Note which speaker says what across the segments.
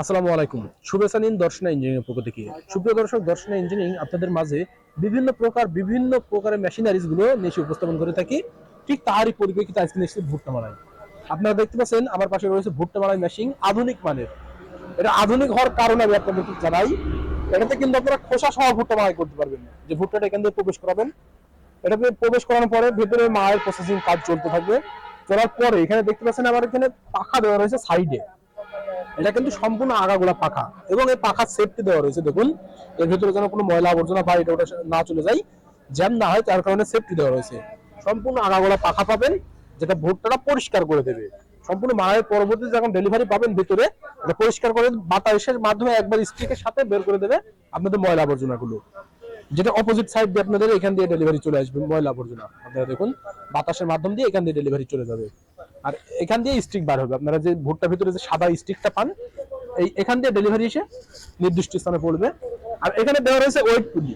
Speaker 1: আসসালামু আলাইকুম। শুভেচ্ছা নিন দর্শনা ইঞ্জিনিয়ারিং পক্ষ থেকে। সুপ্রিয় দর্শক, দর্শনা ইঞ্জিনিয়ারিং আপনাদের মাঝে বিভিন্ন প্রকার, বিভিন্ন প্রকারের মেশিনারিজগুলো নিয়ে উপস্থাপন করে থাকি। ঠিক তারই পরিপ্রেক্ষিতে আজকে নিয়ে এসেছি ভুট্টা মারাই আপনারা দেখতে পাচ্ছেন, আমার পাশে রয়েছে ভুট্টা মারাই মেশিন আধুনিক মানের। এটা আধুনিক হওয়ার কারণে আমি আপনাদের জানাই। এটাতে কিন্তু আপনারা খোসা সহ ভুট্টা মারাই করতে পারবেন। যে ভুট্টাটা এখান প্রবেশ করাবেন এটাতে প্রবেশ করানোর পরে ভেতরে মায়ের প্রসেসিং কাজ চলতে থাকবে। চলার পরে এখানে দেখতে পাচ্ছেন, আমার এখানে পাখা দেওয়া রয়েছে সাইডে এটা কিন্তু সম্পূর্ণ আগাগোড়া পাখা। এবং এই পাখার সেফটি দেওয়া রয়েছে, দেখুন। এর ভিতরে যেন কোনো ময়লা আবর্জনা বা এটা ওটা না চলে যায় জ্যাম না হয় তার কারণে সেফটি দেওয়া রয়েছে। সম্পূর্ণ আগাগোড়া পাখা পাবেন, যেটা ভুট্টাটা পরিষ্কার করে দেবে। সম্পূর্ণ মায়ের পরবর্তীতে যখন ডেলিভারি পাবেন ভিতরে, এটা পরিষ্কার করে বাতাসের মাধ্যমে একবার স্টিকের সাথে বের করে দেবে আপনাদের ময়লা আবর্জনাগুলো। যেটা অপোজিট সাইড দিয়ে আপনাদের এখান দিয়ে ডেলিভারি চলে আসবে ময়লা আবর্জনা। আপনারা দেখুন, বাতাসের মাধ্যম দিয়ে এখান দিয়ে ডেলিভারি চলে যাবে। আর এখান দিয়ে স্টিক বার হবে। আপনারা যে ভুট্টার ভিতরে যে সাদা স্টিকটা পান, এই এখান দিয়ে ডেলিভারি এসে নির্দিষ্ট স্থানে পড়বে। আর এখানে দেওয়া রয়েছে ওয়েট পুলি,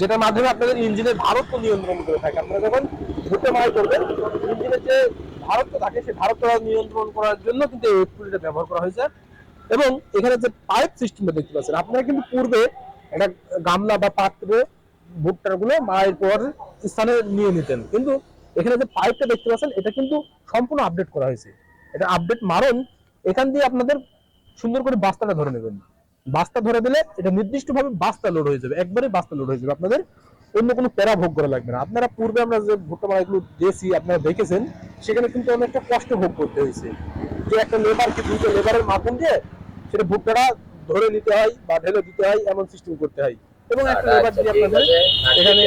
Speaker 1: যেটার মাধ্যমে আপনাদের ইঞ্জিনের ভারত্ব নিয়ন্ত্রণ করে থাকে। আপনারা যখন ভুট্টা মারাই করবেন, ইঞ্জিনের যে ভারত্ব থাকে, সেই ভারত্বটা নিয়ন্ত্রণ করার জন্য কিন্তু ওয়েট পুলিটা ব্যবহার করা হয়েছে। এবং এখানে যে পাইপ সিস্টেমটা দেখতে পাচ্ছেন, আপনারা কিন্তু পূর্বে একটা গামলা বা পাত্রে ভুট্টারগুলো মায়ের পর স্থানে নিয়ে নিতেন। কিন্তু এখানে যে পাইপটা দেখতে পাচ্ছেন, এটা কিন্তু সম্পূর্ণ আপডেট করা হয়েছে। এটা আপডেট মারণ, এখান দিয়ে আপনাদের সুন্দর করে বাস্তাটা ধরে নেবেন। বাস্তা ধরে দিলে এটা নির্দিষ্ট ভাবে বাস্তা লোড হয়ে যাবে, একবারে বাস্তা লোড হয়ে যাবে আপনাদের। অন্য কোনো প্যারা ভোগ করা লাগবে না। আপনারা পূর্বে আমরা যে ভুট্টা মারাগুলো দিয়েছি, আপনারা দেখেছেন, সেখানে কিন্তু অনেকটা কষ্ট ভোগ করতে হয়েছে। যে একটা লেবার কি দুটো লেবারের মাধ্যম দিয়ে সেটা ভুট্টাটা ধরে নিতে হয় বা ঢেলে দিতে হয়, এমন সিস্টেম করতে হয়। এবং একটা লেবার দিয়ে আপনাদের এখানে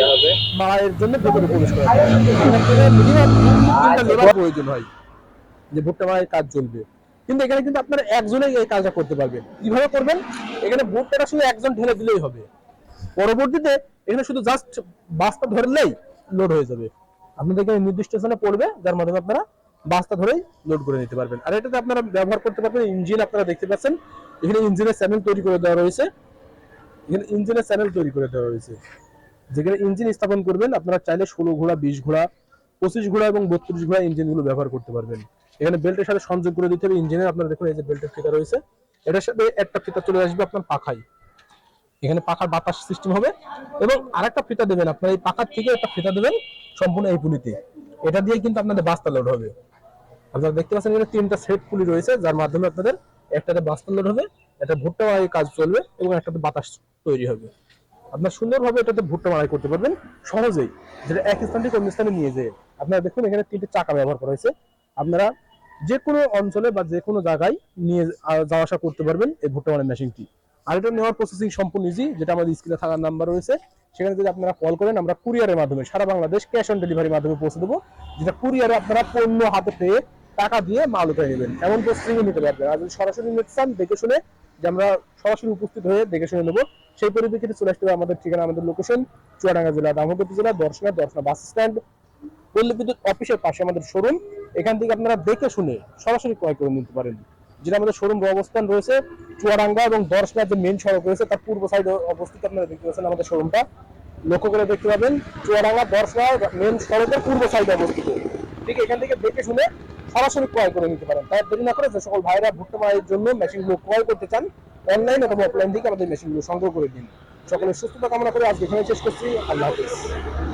Speaker 1: মায়ের জন্য প্রবেশ করা মিনিমাম তিনটা লেবার প্রয়োজন হয় যে ভুট্টা মায়ের কাজ চলবে। কিন্তু এখানে কিন্তু আপনারা একজনেই এই কাজটা করতে পারবেন। কীভাবে করবেন? এখানে ভুট্টাটা শুধু একজন ঢেলে দিলেই হবে। পরবর্তীতে এখানে শুধু জাস্ট বাসটা ধরলেই লোড হয়ে যাবে। আপনাদের এখানে নির্দিষ্ট স্থানে পড়বে যার মাধ্যমে আপনারা বাসটা ধরেই লোড করে নিতে পারবেন। আর এটাতে আপনারা ব্যবহার করতে পারবেন ইঞ্জিন আপনারা দেখতে পাচ্ছেন। এখানে ইঞ্জিনের চ্যানেল তৈরি করে দেওয়া রয়েছে। এখানে ইঞ্জিনের চ্যানেল তৈরি করে দেওয়া রয়েছে যেখানে ইঞ্জিন স্থাপন করবেন, আপনারা চাইলে ষোলো ঘোড়া, বিশ ঘোড়া, পঁচিশ ঘোড়া এবং বত্রিশ ঘোড়া ইঞ্জিনগুলো ব্যবহার করতে পারবেন। এখানে বেল্টের সাথে সংযোগ করে দিতে হবে। ইঞ্জিনের আপনারা দেখুন, এই যে বেল্টের ফিতা রয়েছে, এটার সাথে একটা ফিতা চলে আসবে আপনার পাখায়। এখানে পাখার বাতাস সিস্টেম হবে এবং আরেকটা ফিতা দেবেন, আপনার এই পাখার থেকে একটা ফিতা দেবেন সম্পূর্ণ এই পুলিতে। এটা দিয়ে কিন্তু আপনাদের বাস্তা লোড হবে। আপনারা দেখতে পাচ্ছেন, এখানে তিনটা সেট পুলি রয়েছে, যার মাধ্যমে আপনাদের একটাতে বাস্তা লোড হবে। একটা ভুট্টা মারাই কাজ চলবে এবং একটাতে বাতাস তৈরি হবে। আপনার সুন্দরভাবে এটাতে ভুট্টা মারাই করতে পারবেন। সহজেই যেটা এক স্থান থেকে অন্য স্থানে নিয়ে যেয়ে আপনারা দেখুন এখানে তিনটে চাকা ব্যবহার করা হয়েছে। আপনারা যে কোনো অঞ্চলে বা যে কোনো জায়গায় নিয়ে যাওয়া আসা করতে পারবেন এই ভুট্টা মারাই মেশিনটি। আর এটা নেওয়ার প্রসেসিং সম্পূর্ণ ইজি যেটা আমাদের স্ক্রিনে থাকার নাম্বার রয়েছে। সেখানে যদি আপনারা কল করেন, আমরা কুরিয়ারের মাধ্যমে সারা বাংলাদেশ ক্যাশ অন ডেলিভারির মাধ্যমে পৌঁছে দেবো, যেটা কুরিয়ারে আপনারা পণ্য হাতে পেয়ে টাকা দিয়ে মাল উঠে নেবেন। এমন প্রসেসিং নিতে পারবেন। আর যদি সরাসরি নিতে চান, দেখে শুনে যে আমরা সরাসরি উপস্থিত হয়ে দেখে শুনে নেব। সেই পরিপ্রেক্ষিতে চলে আসতে হবে আমাদের ঠিকানা, আমাদের লোকেশন চুয়াডাঙ্গা জেলা দামোদর জেলা দর্শনা দর্শনা বাস স্ট্যান্ড পল্লী বিদ্যুৎ অফিসের পাশে আমাদের শোরুম এখান থেকে আপনারা দেখে শুনে সরাসরি ক্রয় করে নিতে পারেন। যেটা আমাদের শোরুম অবস্থান রয়েছে চুয়াডাঙ্গা এবং দর্শনার যে মেন সড়ক রয়েছে, তার পূর্ব সাইডে অবস্থিত আপনারা দেখতে পাচ্ছেন আমাদের শোরুমটা লক্ষ্য করে দেখতে পাবেন, চুয়াডাঙ্গা দর্শনা মেন সড়কের পূর্ব সাইডে অবস্থিত। ঠিক এখান থেকে দেখে শুনে সরাসরি ক্রয় করে নিতে পারেন। তাই দেরি না করে যে সকল ভাইরা ভুট্টা মায়ের জন্য মেশিনগুলো ক্রয় করতে চান, অনলাইন অথবা অফলাইন থেকে আমাদের মেশিনগুলো সংগ্রহ করে দিন। সকলের সুস্থতা কামনা করে আজকে এখানে শেষ করছি। আল্লাহ হাফিজ।